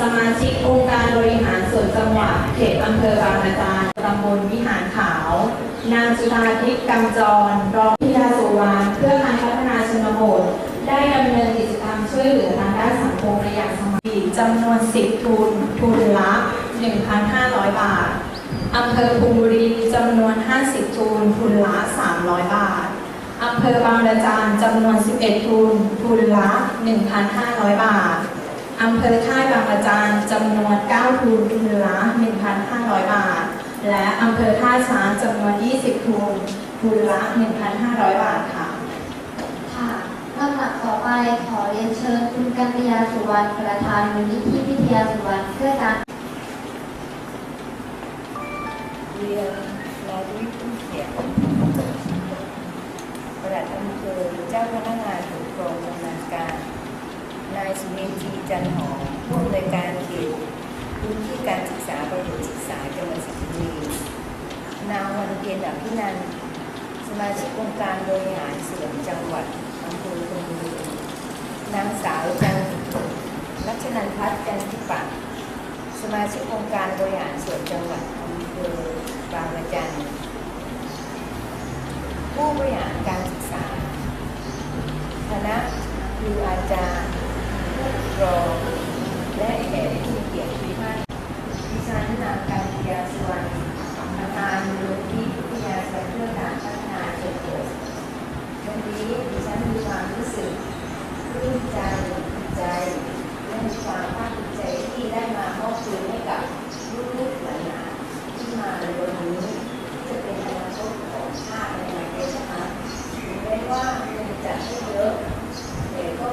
สมาชิกองค์การบริหารส่วนจังหวัดเขตอำเภอบางระจันตำบลวิหารขาว นางจุธาทิพย์กำจร รองพิยาสุวรรณเพื่อการพัฒนาชนบท ได้ดำเนินกิจกรรมช่วยเหลือทางด้านสังคมในอย่างสมัยจำนวน 10 ทุน ทุนละ 1,500 บาทอำเภอภูมิบุรีจำนวน 50 ทุน ทุนละ 300 บาทอำเภอบางระจันจำนวน 11 ทุน ทุนละ 1,500 บาท อำเภอท่ายบางระจันจำนวน 9 ทุนทุนละ1,500 บาท และอำเภอท่าช้างจำนวน 20 ทุนทุนละ 1,500 บาทค่ะ ค่ะลำดับต่อไปขอเรียนเชิญคุณกัญญาสุวรรณประธานมูลนิธิวิทยาสุวรรณเพื่อการเรียนนายวิทย์ผู้เขียนประหลัดอำเภอเจ้าพนักงานถูกกรมดำเนินการ นายสุ เมธีจันหอมผู้อำนวยการเขตพื้นที่การศึกษาประถมศึกษาจังหวัดสิงห์บุรีนางวันเพ็ญอภินันสมาชิกองค์การบริหารส่วนจังหวัดอำเภอพนบุรีนางสาวจันรัชนันพัฒน์จันทิปัตสมาชิกองค์การบริหารส่วนจังหวัดอำเภอบางระจันผู้บริหารการศึกษาคณะครูอาจารย์ รอและแขกผู้มีเกียรติทุกท่านดิฉันนางการพิยาสวรรณประธานมูลนิธิวิทยาศาสตร์เพื่อการพัฒนาเชนบทวันนี้ดิฉันมีความรู้สึกปลื้มใจดีใจและมีความภาคภูมิใจที่ได้มามอบคืนให้กับลูกๆหลานๆที่มาในวันนี้ที่จะเป็นอนาคตของชาติในอนาคตนะคะถึงแม้ว่าเงินจะไม่เยอะแต่ก็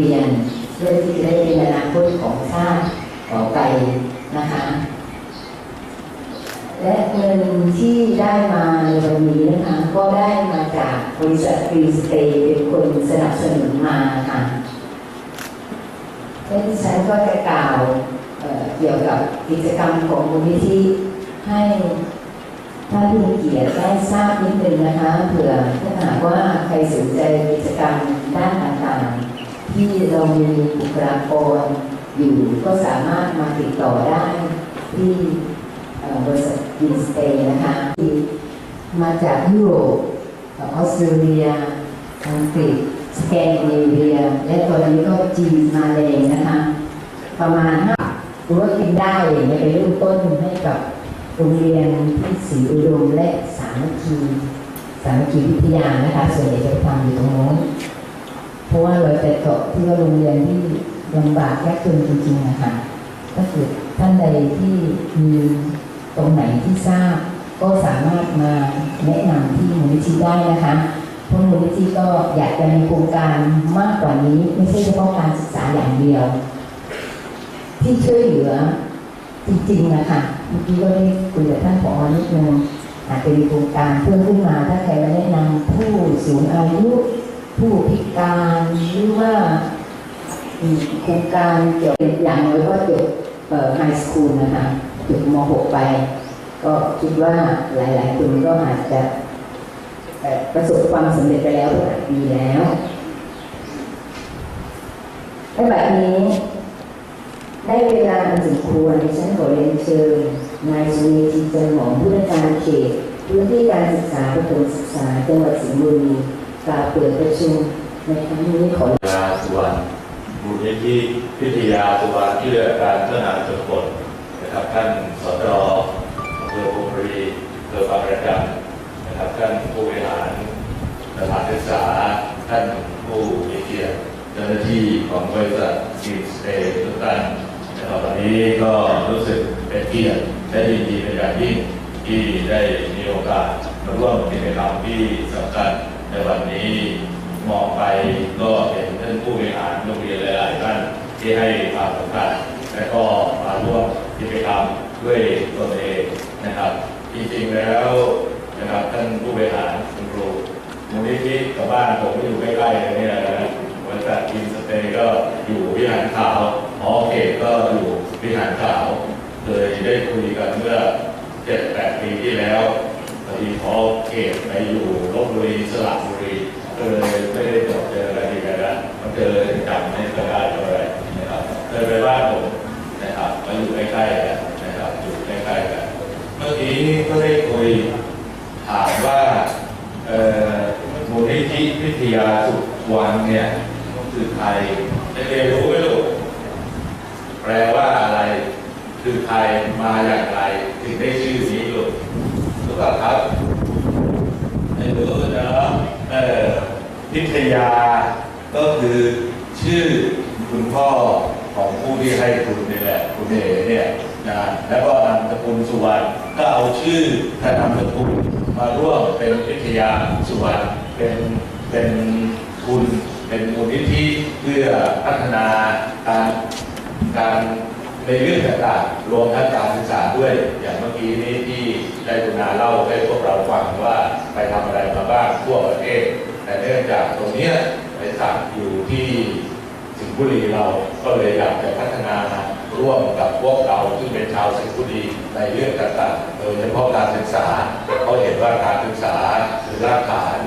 เรียนเพื่อที่จะได้เป็นอนาคตของชาติต่อไปนะคะ และเงินที่ได้มาในวันนี้นะคะ ก็ได้มาจากบริษัทฟรีสเตย์เป็นคนสนับสนุนมาค่ะและดิฉันก็จะกล่าวเเกี่ยวกับกิจกรรมของมูลนิธิให้ท่านผู้มีเกียรติได้ทราบนิดนึงนะคะเผื่อถ้าหากว่าใครสนใจกิจกรรมด้าน ที่เรามีบุคลากรอยู่ก็สามารถมาติดต่อได้ที่บริษัทกินสเตย์นะคะที่มาจากยุโรปออสเตรเลียอังกฤษสแกนดิเนเวีย และตอนนี้ก็จีนมาเลยนะคะ ประมาณห้าหรือว่ากินได้อย่างเงี้ยเป็นเริ่มต้นให้กับโรงเรียนที่ศรีอุดมและสามัคคีสามัคคีวิทยานะคะส่วนใหญ่จะทำอยู่ตรงโน้น ราะว่าเราจะเจาะที่ว่าโรงเรียนที่ลำบากยากจนจริงๆนะคะถ้าเกิดท่านใดที่มีตรงไหนที่ทราบ ก็สามารถมาแนะนำที่มูลนิธิได้นะคะเพราะมูลนิธิก็อยากจะมีโครงการมากกว่านี้ ไม่ใช่เฉพาะการศึกษาอย่างเดียว ที่ช่วยเหลือจริงๆนะคะเมื่อกี้ก็ได้คุยกับท่านผอนิดนึงอาจจะมีโครงการเพิ่มขึ้นมาถ้าใครมาแนะนำผู้สูงอายุ ผู้พิการหรือว่าโครงการเกี่ยวกับอย่างน้อยก็จบไฮสคูลนะคะจบม .6 ไป ก็คิดว่าหลาย ๆ คนก็อาจจะประสบความสำเร็จไปแล้วหลายปีแล้วในแบบนี้ได้เวลาอันสมควรดิฉันขอเรียนเชิญนายสุนีทีจันหอมผู้ในวยการเขตพื้นที่การศึกษาประถมศึกษาจังหวัดสิงห์บุรี กาเปิดประชุมในครั้งนี้ขอยาสุวรรณมูลนิธิพิทยาสุวรรณเพื่อการพัฒนาชนบทนะครับท่านสตรอำเภอภูมิรีอำเภอบางระจันนะครับท่านผู้บริหารสถานศึกษาท่านผู้มีเกียรติเจ้าหน้าที่ของบริษัทกินสเตย์ทุกท่านนะครับวันนี้ก็รู้สึกเป็นเกียรติและยินดีเป็นอย่างยิ่งที่ได้มีโอกาสมาร่วมกิจกรรมที่สำคัญ ในวันนี้มองไปก็เห็นท่านผู้บริหารโรงเรียนหลายๆท่านที่ให้ความสำคัญและก็มาร่วมกิจกรรมด้วยตนเองนะครับ จริงๆแล้วนะครับท่านผู้บริหารคุณครูมูลนิธิกับบ้านผมก็อยู่ใกล้ๆกันเนี่ยนะบริษัทกินสเตย์ก็อยู่วิหารขาวหอเขตก็อยู่วิหารขาว เคยได้คุยกันเมื่อเจ็ดแปดปีที่แล้ว ดีพอเขตไปอยู่ลบบุรีสระบุรีก็เลยไม่ได้จบเจออะไรกันนะมันเจอจำไม่ได้อะไรนะครับเคยไปบ้านผมนะครับมาอยู่ใกล้ๆกันนะครับอยู่ใกล้ๆกันเมื่อกี้ก็ได้คุยถามว่าเอ่อมูลนิธิพิทยาสุวรรณเนี่ยคือใครได้เรียนรู้ไหมลูกแปลว่าอะไร คือใครมาอย่างไร ถึงได้ชื่อนี้ลูก รู้เปล่าครับไม่รู้เนาะเออพิทยาก็คือชื่อคุณพ่อของผู้ที่ให้คุณนี่แหละคุณเอ๋เนี่ยนะแล้วก็นามสกุลสุวรรณก็เอาชื่อและนามสกุลมาร่วมเป็นพิทยาสุวรรณเป็นเป็นทุนเป็นมูลนิธิเพื่อพัฒนาการการ ในเรื่องต่างๆรวมทั้งการศึกษาด้วย อย่างเมื่อกี้นี้ที่ได้กุณาเล่าให้พวกเราฟังว่าไปทำอะไรมาบ้างทั่วประเทศ แต่เนื่องจากตรงนี้ไปสักอยู่ที่สิงห์บุรีเราก็เลยอยากจะพัฒนาร่วมกับพวกเราที่เป็นชาวสิงห์บุรีในเรื่องต่างๆโดยเฉพาะการศึกษาเพราเห็นว่าการศึกษาคือรากฐาน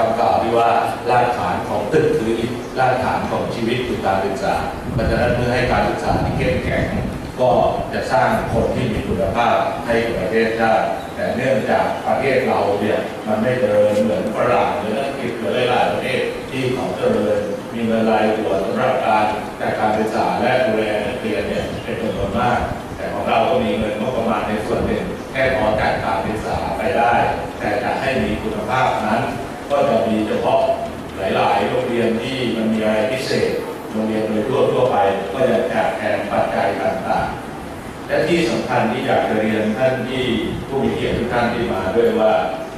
คำกล่าวที่ว่ารากฐานของตึกคืออิฐรากฐานของชีวิตคือการศึกษาเพราะฉะนั้นเมื่อให้การศึกษาที่เข้มแข็งก็จะสร้างคนที่มีคุณภาพให้กับประเทศชาติแต่เนื่องจากประเทศเราเนี่ยมันไม่เจริญเหมือนฝรั่งหรืออังกฤษหรือหลายๆประเทศที่เขาเจริญมีเงินรายตัวสำหรับการแต่การศึกษาและดูแลนักเรียนเนี่ยเป็นจำนวนมาก แต่ของเราก็มีเงินงบประมาณในส่วนหนึ่งแค่พอจัดการศึกษาไปได้ แต่จะให้มีคุณภาพนั้น ก็จะมีเฉพาะหลาย ๆ โรงเรีย นที่มันมีอะไรพิเศษโรงเรียนโดยทั่วทั่วไป ก็จะแขาดแคลนปัจจัยต่างๆ และที่สำคัญที่อยากจะเรียนท่านที่ผู้มีเกียรติทุกท่านที่มาด้วยว่า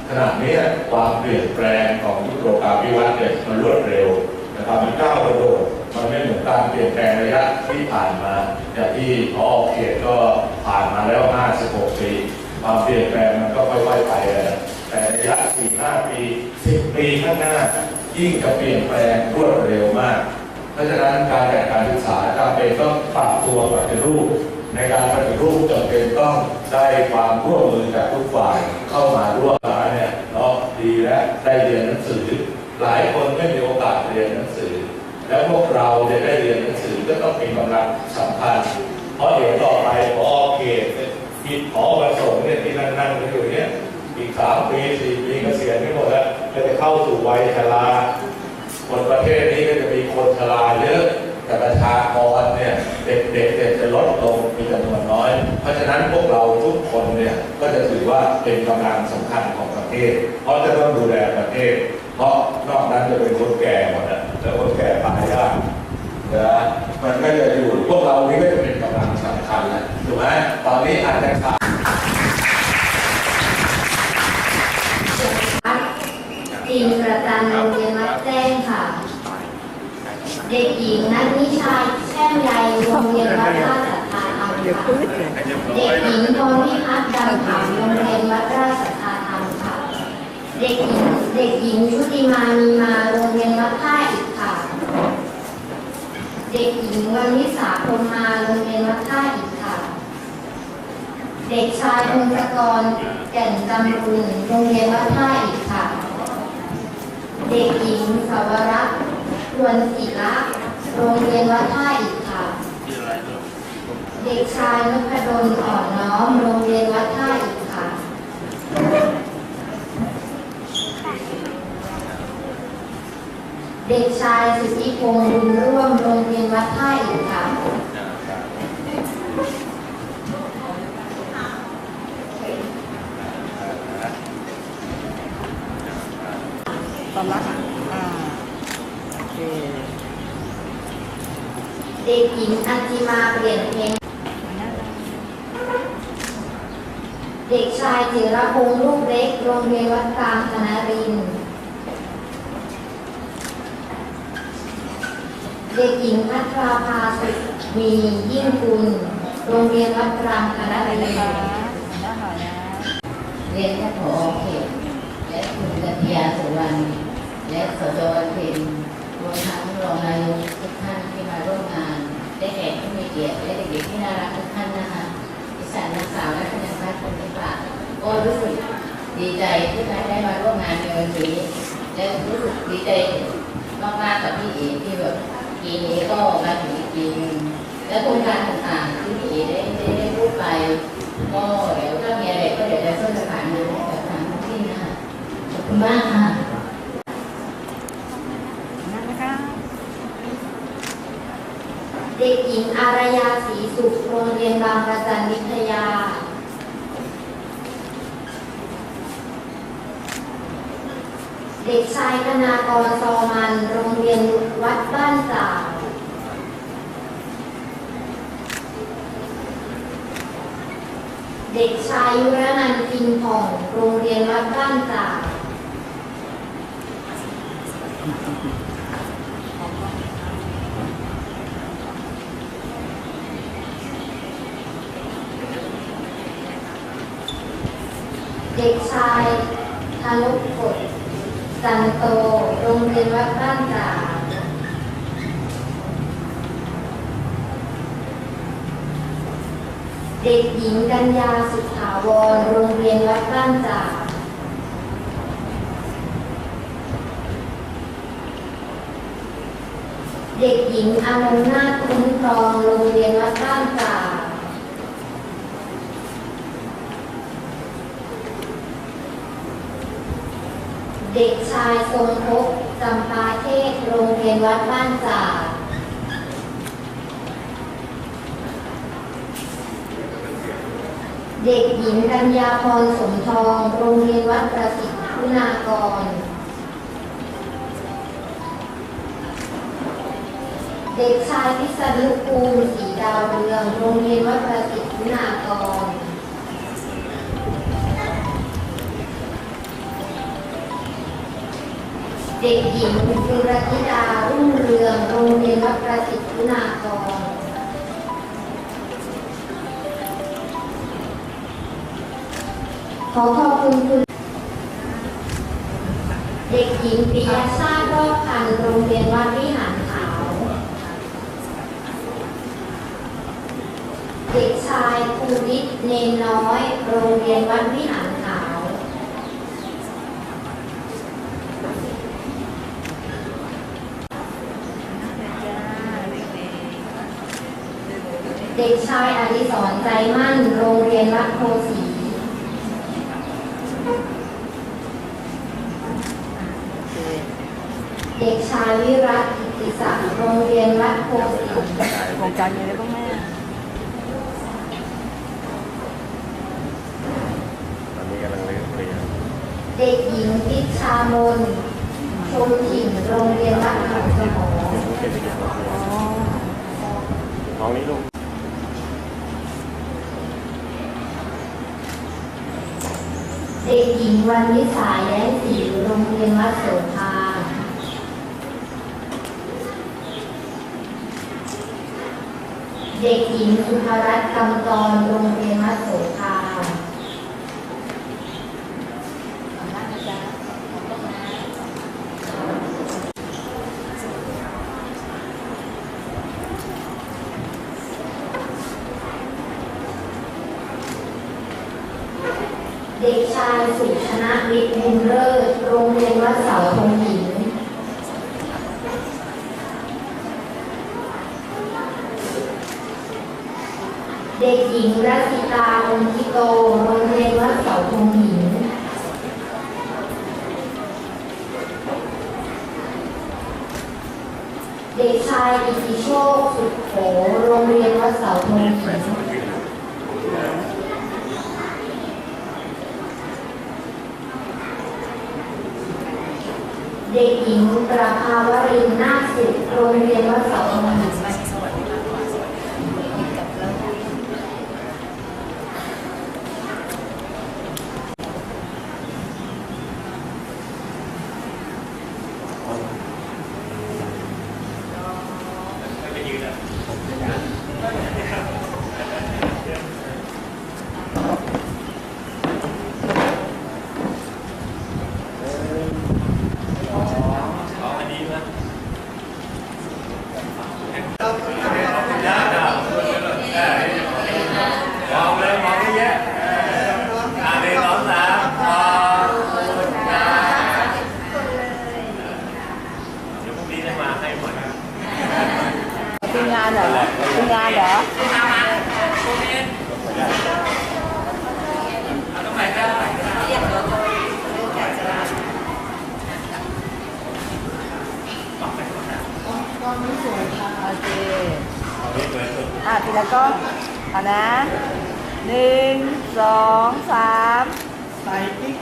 ขณะนี้ความเปลี่ยนแปลงของยุคโรกาภิวัตน์เนี่ยมันรวดเร็วนะครับมันก้าวกระโดดมันไม่เหมือนการเปลี่ยนแปลงระยะที่ผ่านมาอย่างที่พอเขตก็ผ่านมาแล้ว 56 ปีความเปลี่ยนแปลงมันก็ค่อยๆไปแต่ระยะ 4-5 ปี 10 ปีข้างหน้า ยิ่งจะเปลี่ยนแปลงรวดเร็วมาก เพราะฉะนั้นการจัดการศึกษาจำเป็นต้องปรับตัวปฏิรูป ในการปฏิรูปจำเป็นต้องได้ความร่วมมือจากทุกฝ่ายเข้ามาร่วมมาเนี่ยเนาะดีและได้เรียนหนังสือ หลายคนไม่มีโอกาสเรียนหนังสือ แล้วพวกเราจะได้เรียนหนังสือก็ต้องเป็นกำลังสำคัญ เพราะเดี๋ยวต่อไปพอเขตที่พอประสงค์เนี่ยที่นั่งนั่งอยู่เนี่ยอีกสามปีสี่ปีเกษียณไม่หมดแล้ว ก็จะเข้าสู่วัยชราคนประเทศนี้ก็จะมีคนชราเยอะ แต่ประชากรเนี่ยเด็กๆเนี่ยจะลดลงมีจำนวนน้อย เพราะฉะนั้นพวกเราทุกคนเนี่ยก็จะถือว่าเป็นกำลังสำคัญของประเทศ เพราะจะต้องดูแลประเทศ เพราะนอกนั้นจะเป็นคนแก่หมดอะแล้วคนแก่ตายยากนะมันก็จะอยู่พวกเรานี่ก็จะเป็นกำลังสำคัญแหละถูกไหมตอนนี้อาจจะขาด จีนประจำโรงเรียนวัดแจ้งค่ะ เด็กหญิงนัทนิชาแช่มใยโรงเรียนวัดราชสัทธาธรรมค่ะเด็กหญิงพรพิพัฒน์ดำขำโรงเรียนวัดราชสัทธาธรรมค่ะ เด็กหญิงเด็กหญิงชุติมามีมาโรงเรียนวัดท่าอิฐค่ะ เด็กหญิงวันวิสาพรมมาโรงเรียนวัดท่าอิฐค่ะ เด็กชายพงศกรแก่นจำรุนโรงเรียนวัดท่าอิฐ เด็กหญิงสาวรักษ์รวนศิละโรงเรียนวัดท่าอิฐค่ะ เด็กชายนพดลอ่อนน้อมโรงเรียนวัดท่าอิฐค่ะ เด็กชายสุทธิพงษ์บุญร่วมโรงเรียนวัดท่าอิฐค่ะ ตอนรักอะอ่า โอเค เด็กหญิงอัญจิมาเปลี่ยนเพลงเด็กชายจิรพงษ์ลูกเล็ก โรงเรียนวัดกลางธนริน เด็กหญิงพัทราภาสุมียิ่งกุลโรงเรียนวัดกลางธนรินเรียนท่านผอเขตและคุณกัญญาสุวรรณและสจวันเพ็ญรวมทั้งรองนายกทุกท่านที่มาร่วมงาน ได้แก่ผู้มีเกียรติและเด็กๆที่น่ารักทุกท่านนะคะดิฉันนางสาวรัตนพัฒน์คงเป็นปากก็รู้สึกดีใจที่ได้มาร่วมงานในวันนี้และรู้สึกดีใจมากๆกับพี่เอ๋ที่แบบปีนี้ก็มาถึงอีกปีนึงและโครงการต่างๆที่พี่เอ๋ได้ได้ได้พูดไปก็เดี๋ยวถ้ามีอะไรก็เดี๋ยวจะช่วยประสานงานให้กับทางที่นะคะขอบคุณมากค่ะ นั่งนะคะ เด็กหญิงอารยาศรีสุขโรงเรียนบางประจันวิทยา เด็กชายคณากรซอมัน โรงเรียนวัดบ้านจ่างเด็กชายยุรนันท์พิงผ่อง โรงเรียนวัดบ้านจ่าง เด็กชายทารุกฎจันโต โรงเรียนวัดบ้านจ่าเด็กหญิงกัญญาสุขาวร โรงเรียนวัดบ้านจ่าเด็กหญิงอานนท์นาคุ้มครอง โรงเรียนวัดบ้านจ่าง เด็กชายทรงภพจำปาเทศโรงเรียนวัดบ้านจ่าเด็กหญิงกัญญาพรสมทอง โรงเรียนวัดประสิทธิ์คุณากร เด็กชายพิษณุภูมิศรีดาวเรือง โรงเรียนวัดประสิทธิ์คุณากร เด็กหญิงกุรธิดารุ่งเรืองโรงเรียนวัดประสิทธิ์คุณากรขอขอบคุณคุณเด็กหญิงปิยชาติรอบพันโรงเรียนวัดวิหารขาว เด็กชายภูริศเนนน้อย โรงเรียนวัดวิหารขาว เด็กชายอดิศรใจมั่น โรงเรียนวัดโพสีเด็กชายวิรัตกิติศักดิ์โรงเรียนวัดโพสีโครงการมีอะไรบ้างแม่ตอนนี้กำลังเรียนเรียนเด็กหญิงพิชามนชมถิ่นโรงเรียนวัดเขาสมอเรียนเรียนน้องนี้ลูก เด็กหญิงวันวิสาแย้มศรีโรงเรียนวัดโสภาเด็กหญิงสุภรัตน์กำกรโรงเรียนวัดโสภาายสุชนะวิทย์เลิศโรงเรียนวัดเสาธงหินเด็กหญิงรัติตาองคิโตโรงเรียนวัดเสาธงหินเด็กชายอิทธิโชคสุขโขโรงเรียนวัดเสาธงหิน เด็กหญิงประภาวรินนาคสิทธิ์โรงเรียนวัดเสา Nga nữa. Phương Nga nữa. À, thì là con. À nè Ninh, gióng, xám. Bài tích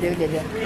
Điều điều điều